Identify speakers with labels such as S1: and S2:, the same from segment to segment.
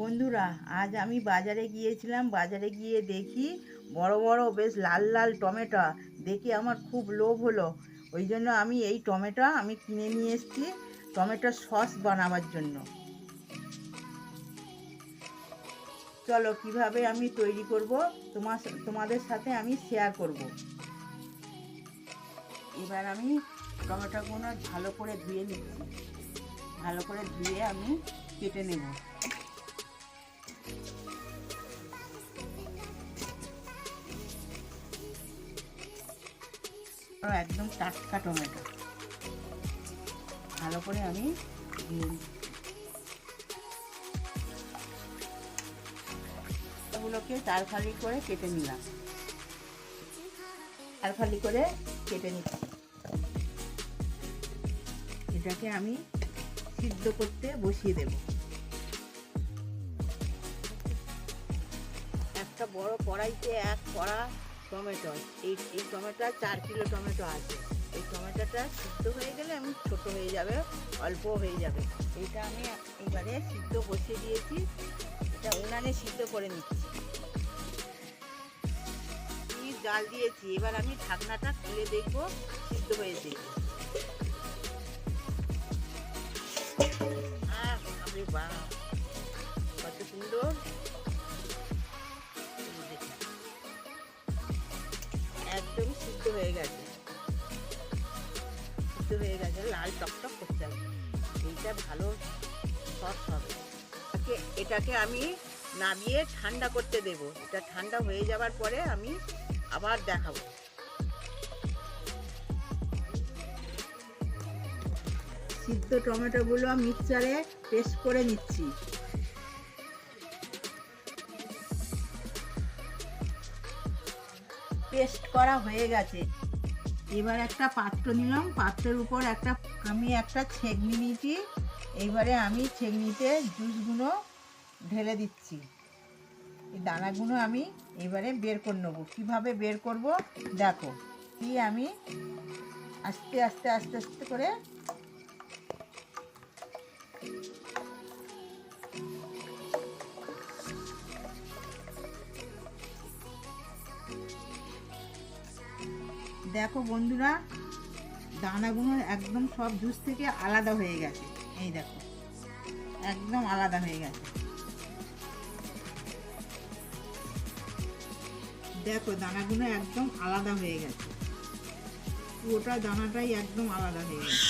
S1: বন্ধুরা, আজ আমি বাজারে গিয়েছিলাম। বাজারে গিয়ে দেখি বড় বড় বেশ লাল লাল টমেটো। দেখে আমার খুব লোভ হলো। ওই জন্য আমি এই টমেটো আমি কিনে নিয়ে এসেছি টমেটো সস বানাবার জন্য। চলো, কীভাবে আমি তৈরি করব তোমার তোমাদের সাথে আমি শেয়ার করব। এবার আমি টমেটোগুলো ভালো করে ধুয়ে নিচ্ছি। ভালো করে ধুয়ে আমি কেটে নেব। একদম টাটকা টমেটো। ভালো করে আমি ধুয়ে নিচ্ছি এগুলোকে চার ফালি করে কেটে নিলাম। চার করে কেটে নিচ্ছি এটাকে আমি সিদ্ধ করতে বসিয়ে দেব। একটা বড় কড়াইতে এক কড়া টমেটো। এই এই টমেটো চার কিলো টমেটো আছে। এই টমেটোটা সিদ্ধ হয়ে গেলে আমি ছোট হয়ে যাবে অল্প হয়ে যাবে। এইটা আমি এবারে সিদ্ধ বসিয়ে দিয়েছি। এটা উনানে সিদ্ধ করে নিচ্ছি। জাল দিয়েছি। এবার আমি ঢাকনাটা খুলে দেখব সিদ্ধ হয়েছে আরে বাহ, কত সুন্দর। হয়ে গেছে। সিদ্ধ হয়ে গেছে, লাল টকটক করতে হবে। এইটা ভালো সস হবে। এটাকে আমি নামিয়ে ঠান্ডা করতে দেব। এটা ঠান্ডা হয়ে যাওয়ার পরে আমি আবার দেখাবো। সিদ্ধ টমেটোগুলো মিক্সচারে পেস্ট করে নিচ্ছি। পেস্ট করা হয়ে গেছে। এবার একটা পাত্র নিলাম। পাত্রের উপর একটা, আমি একটা ছেগনি নিয়েছি। এইবারে আমি ছেগনিতে জুসগুলো ঢেলে দিচ্ছি। এই দানাগুলো আমি এবারে বের করে নেব। কীভাবে বের করব? দেখো দিয়ে আমি আস্তে আস্তে আস্তে আস্তে করে দেখো বন্ধুরা, দানাগুলো একদম সব জুস থেকে আলাদা হয়ে গেছে। এই দেখো, একদম আলাদা হয়ে গেছে। দেখো, দানাগুলো একদম আলাদা হয়ে গেছে। পুরোটা দানাটাই একদম আলাদা হয়ে গেছে।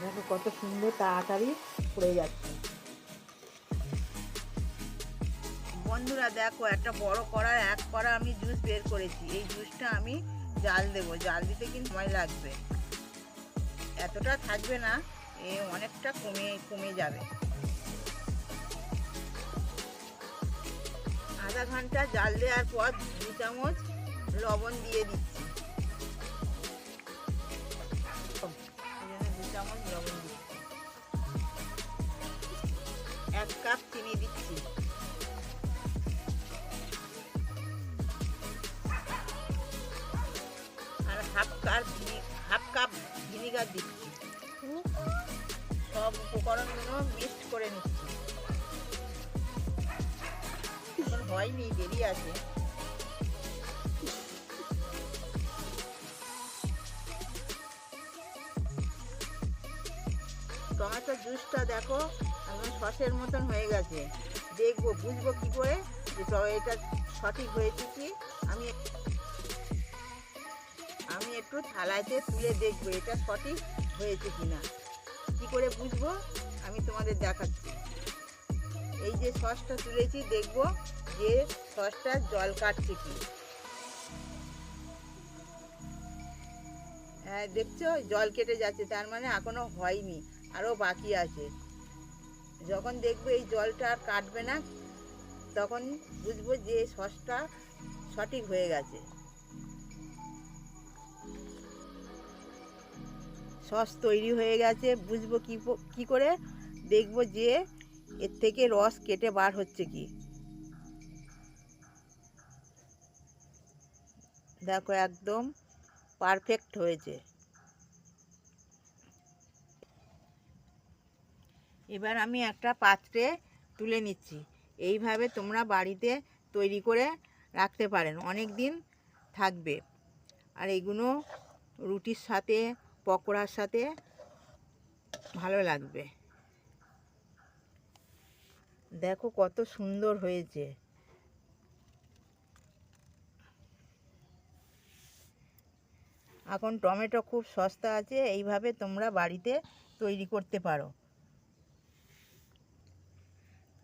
S1: দেখো কত সুন্দর তাড়াতাড়ি পড়ে যাচ্ছে। বন্ধুরা, দেখো, একটা বড় কড়ার এক কড়া আমি জুস বের করেছি। এই জুসটা আমি জাল দেবো। জাল দিতে কিন্তু সময় লাগবে। এতটা থাকবে না, এ অনেকটা কমে কমে যাবে। আধা ঘণ্টা জাল দেওয়ার পর দু চামচ লবণ দিয়ে দিচ্ছি। দু চামচ লবণ দিচ্ছি। এক কাপ চিনি দিচ্ছি। Half cup half cup vinegar দিচ্ছি। সব উপকরণগুলো মিক্সড করে নিচ্ছি। হয়নি দেরি আছে। টমেটো জুসটা দেখো একদম সসের মতন হয়ে গেছে। দেখব বুঝব কি করে যে এটা সঠিক হয়েছে কি? আমি আমি একটু থালাতে তুলে দেখব এটা সঠিক হয়েছে কিনা। কি করে বুঝব? আমি তোমাদের দেখাচ্ছি। এই যে সসটা তুলেছি, দেখব যে সসটা জল কাটছে কি। হ্যাঁ দেখছ? জল কেটে যাচ্ছে, তার মানে এখনও হয়নি আরও বাকি আছে। যখন দেখব এই জলটা আর কাটবে না, তখন বুঝব যে সসটা সঠিক হয়ে গেছে। সস তৈরি হয়ে গেছে, বুঝব কি কি করে? দেখব যে এর থেকে রস কেটে বার হচ্ছে কি। দেখো একদম পারফেক্ট হয়েছে। এবার আমি একটা পাত্রে তুলে নিচ্ছি। এইভাবে তোমরা বাড়িতে তৈরি করে রাখতে পারেন, অনেক দিন থাকবে। আর এগুলো রুটির সাথে পকোড়ার সাথে ভালো লাগবে। দেখো কত সুন্দর হয়েছে। এখন টমেটো খুব সস্তা আছে, এইভাবে তোমরা বাড়িতে তৈরি করতে পারো।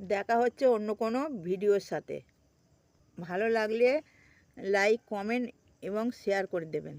S1: দেখা হচ্ছে অন্য কোনো ভিডিওর সাথে। ভালো লাগলে লাইক কমেন্ট এবং শেয়ার করে দেবেন।